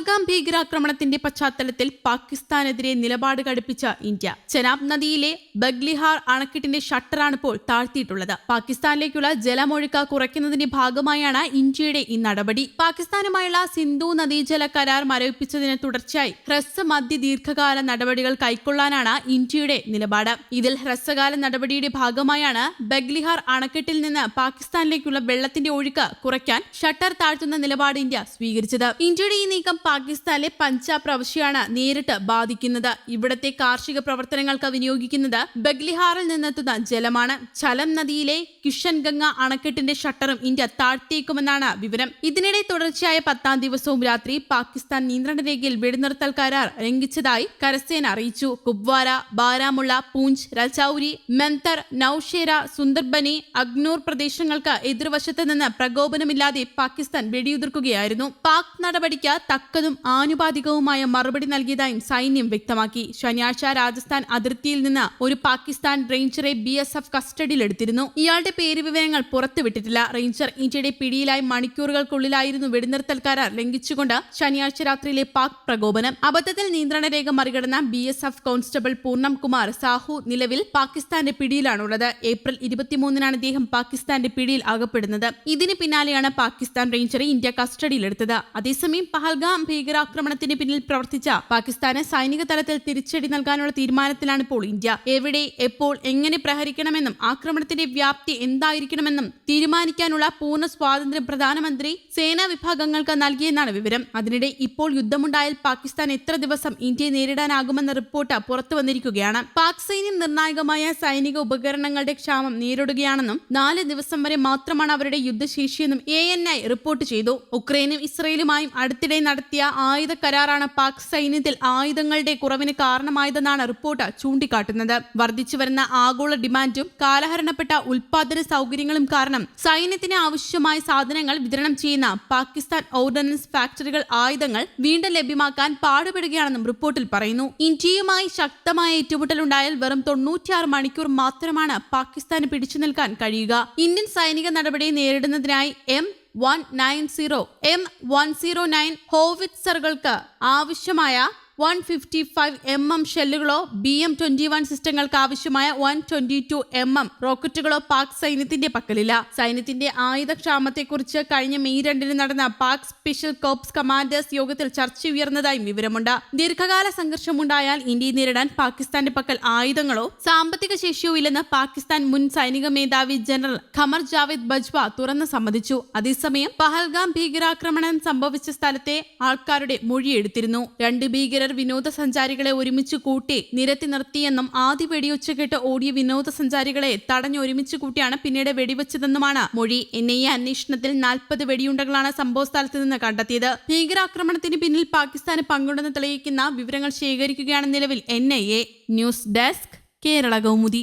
പഹൽഗാം ഭീകരാക്രമണത്തിന്റെ പശ്ചാത്തലത്തിൽ പാകിസ്ഥാനെതിരെ നിലപാട് കടുപ്പിച്ച ഇന്ത്യ. ചെനാബ് നദിയിലെ ബഗ്ലിഹാർ അണക്കെട്ടിന്റെ ഷട്ടറാണ് ഇപ്പോൾ താഴ്ത്തിയിട്ടുള്ളത്. പാകിസ്ഥാനിലേക്കുള്ള ജലമൊഴുക്ക കുറയ്ക്കുന്നതിന്റെ ഭാഗമായാണ് ഇന്ത്യയുടെ ഈ നടപടി. പാകിസ്ഥാനുമായുള്ള സിന്ധു നദീജല കരാർ മരവിപ്പിച്ചതിന് തുടർച്ചയായി ഹ്രസ്വമധ്യ ദീർഘകാല നടപടികൾ കൈക്കൊള്ളാനാണ് ഇന്ത്യയുടെ നിലപാട്. ഇതിൽ ഹ്രസ്വകാല നടപടിയുടെ ഭാഗമായാണ് ബഗ്ലിഹാർ അണക്കെട്ടിൽ നിന്ന് പാകിസ്ഥാനിലേക്കുള്ള വെള്ളത്തിന്റെ ഒഴുക്ക് കുറയ്ക്കാൻ ഷട്ടർ താഴ്ത്തുന്ന നിലപാട് ഇന്ത്യ സ്വീകരിച്ചത്. ഇന്ത്യയുടെ ഈ നീക്കം പാകിസ്ഥാനിലെ പഞ്ചാബ് പ്രവിശ്യയാണ് നേരിട്ട് ബാധിക്കുന്നത്. ഇവിടത്തെ കാർഷിക പ്രവർത്തനങ്ങൾക്ക് വിനിയോഗിക്കുന്നത് ബഗ്ലിഹാറിൽ നിന്നെത്തുന്ന ജലമാണ്. ചലം നദിയിലെ കിഷൻഗംഗ അണക്കെട്ടിന്റെ ഷട്ടറും ഇന്ത്യ താഴ്ത്തിയേക്കുമെന്നാണ് വിവരം. ഇതിനിടെ തുടർച്ചയായ പത്താം ദിവസവും രാത്രി പാകിസ്ഥാൻ നിയന്ത്രണ രേഖയിൽ വെടിനിർത്തൽ കരാർ ലംഘിച്ചതായി കരസേന അറിയിച്ചു. കുപ്വാര ബാരാമുള്ള പൂഞ്ച് രജൌരി മെന്തർ നൌഷേര സുന്ദർബനി അഗ്നൂർ പ്രദേശങ്ങൾക്ക് എതിർവശത്ത് നിന്ന് പ്രകോപനമില്ലാതെ പാകിസ്ഥാൻ വെടിയുതിർക്കുകയായിരുന്നു. പാക് നടപടിക്ക് തക്കതും ആനുപാതികവുമായ മറുപടി നൽകിയതായും സൈന്യം വ്യക്തമാക്കി. ശനിയാഴ്ച രാജസ്ഥാൻ അതിർത്തിയിൽ നിന്ന് ഒരു പാകിസ്ഥാൻ റേഞ്ചറെ ബി എസ് എഫ് കസ്റ്റഡിയിലെടുത്തിരുന്നു. ഇയാളുടെ പേര് വിവരങ്ങൾ പുറത്തുവിട്ടിട്ടില്ല. റേഞ്ചർ ഇന്ത്യയുടെ പിടിയിലായി മണിക്കൂറുകൾക്കുള്ളിലായിരുന്നു വെടിനിർത്തൽ കരാർ ലംഘിച്ചുകൊണ്ട് ശനിയാഴ്ച രാത്രിയിലെ പാക് പ്രകോപനം. അബദ്ധത്തിൽ നിയന്ത്രണ രേഖ മറികടന്ന B S F constable Purnam Kumar Sahu നിലവിൽ പാകിസ്ഥാന്റെ പിടിയിലാണുള്ളത്. ഏപ്രിൽ ഇരുപത്തിമൂന്നിനാണ് ഇദ്ദേഹം പാകിസ്ഥാന്റെ പിടിയിൽ അകപ്പെടുന്നത്. ഇതിന് പിന്നാലെയാണ് പാകിസ്ഥാൻ റേഞ്ചറെ ഇന്ത്യ കസ്റ്റഡിയിലെടുത്തത്. അതേസമയം പഹൽഗാം ഭീകരാക്രമണത്തിന് പിന്നിൽ പ്രവർത്തിച്ച പാകിസ്ഥാന് സൈനിക തലത്തിൽ തിരിച്ചടി നൽകാനുള്ള തീരുമാനത്തിലാണ് ഇപ്പോൾ ഇന്ത്യ. എവിടെ എപ്പോൾ എങ്ങനെ പ്രഹരിക്കണമെന്നും ആക്രമണത്തിന്റെ വ്യാപ്തി എന്തായിരിക്കണമെന്നും തീരുമാനിക്കാനുള്ള പൂർണ സ്വാതന്ത്ര്യം പ്രധാനമന്ത്രി സേനാ വിഭാഗങ്ങൾക്ക് നൽകിയെന്നാണ് വിവരം. അതിനിടെ ഇപ്പോൾ യുദ്ധമുണ്ടായാൽ പാകിസ്ഥാൻ എത്ര ദിവസം ഇന്ത്യയെ നേരിടാനാകുമെന്ന റിപ്പോർട്ട് പുറത്തു വന്നിരിക്കുകയാണ്. പാക് സൈന്യം നിർണായകമായ സൈനിക ഉപകരണങ്ങളുടെ ക്ഷാമം നേരിടുകയാണെന്നും നാല് ദിവസം വരെ മാത്രമാണ് അവരുടെ യുദ്ധശേഷിയെന്നും എ റിപ്പോർട്ട് ചെയ്തു. ഉക്രൈനും ഇസ്രയേലുമായും അടുത്തിടെ നടത്തിയ ആയുധ കരാറാണ് പാക് സൈന്യത്തിൽ ആയുധങ്ങളുടെ കുറവിന് കാരണമായതെന്നാണ് റിപ്പോർട്ട് ചൂണ്ടിക്കാട്ടുന്നത്. വർദ്ധിച്ചുവരുന്ന ആഗോള ഡിമാൻഡും കാലഹരണപ്പെട്ട ഉൽപാദന സൗകര്യങ്ങളും കാരണം സൈന്യത്തിന് ആവശ്യമായ സാധനങ്ങൾ വിതരണം ചെയ്യുന്ന പാകിസ്ഥാൻ ഓർഡിനൻസ് ഫാക്ടറികൾ ആയുധങ്ങൾ വീണ്ടും ലഭ്യമാക്കാൻ പാടുപെടുകയാണെന്നും റിപ്പോർട്ടിൽ പറയുന്നു. ഇന്ത്യയുമായി ശക്തമായ ഏറ്റുമുട്ടലുണ്ടായാൽ വെറും തൊണ്ണൂറ്റിയാറ് മണിക്കൂർ മാത്രമാണ് പാകിസ്ഥാന് പിടിച്ചു നിൽക്കാൻ കഴിയുക. ഇന്ത്യൻ സൈനിക നടപടി നേരിടുന്നതിനായി M one nine zero M one zero nine ഹോവിറ്റ്സറുകൾക്ക് ആവശ്യമായ one fifty five M M ഷെല്ലുകളോ B M twenty one സിസ്റ്റങ്ങൾക്ക് ആവശ്യമായ one twenty two M M റോക്കറ്റുകളോ Pak സൈന്യത്തിന്റെ പക്കലില്ല. സൈന്യത്തിന്റെ ആയുധക്ഷാമത്തെക്കുറിച്ച് കഴിഞ്ഞ മെയ് രണ്ടിന് നടന്ന പാക് സ്പെഷ്യൽ കോപ്സ് കമാൻഡേഴ്സ് യോഗത്തിൽ ചർച്ച ഉയർന്നതായും വിവരമുണ്ട്. ദീർഘകാല സംഘർഷമുണ്ടായാൽ ഇന്ത്യയെ നേരിടാൻ പാകിസ്ഥാന്റെ പക്കൽ ആയുധങ്ങളോ സാമ്പത്തിക ശേഷിയോ ഇല്ലെന്ന് പാകിസ്ഥാൻ മുൻ സൈനിക മേധാവി ജനറൽ ഖമർ ജാവേദ് ബജ്വ തുറന്ന് സമ്മതിച്ചു. അതേസമയം പഹൽഗാം ഭീകരാക്രമണം സംഭവിച്ച സ്ഥലത്തെ ആൾക്കാരുടെ മൊഴിയെടുത്തിരുന്നു. രണ്ട് ഭീകരർ വിനോദസഞ്ചാരികളെ ഒരുമിച്ച് കൂട്ടി നിരത്തി നിർത്തിയെന്നും ആദ്യ വെടിയൊച്ച കേട്ട് ഓടിയ വിനോദസഞ്ചാരികളെ തടഞ്ഞ് ഒരുമിച്ച് കൂട്ടിയാണ് പിന്നീട് വെടിവെച്ചതെന്നുമാണ് മൊഴി. എൻ ഐ എ അന്വേഷണത്തിൽ നാൽപ്പത് വെടിയുണ്ടകളാണ് സംഭവ സ്ഥലത്ത് നിന്ന് കണ്ടെത്തിയത്. ഭീകരാക്രമണത്തിന് പിന്നിൽ പാകിസ്ഥാന് പങ്കുണ്ടെന്ന് തെളിയിക്കുന്ന വിവരങ്ങൾ ശേഖരിക്കുകയാണ് നിലവിൽ. N news desk Kerala Kaumudi.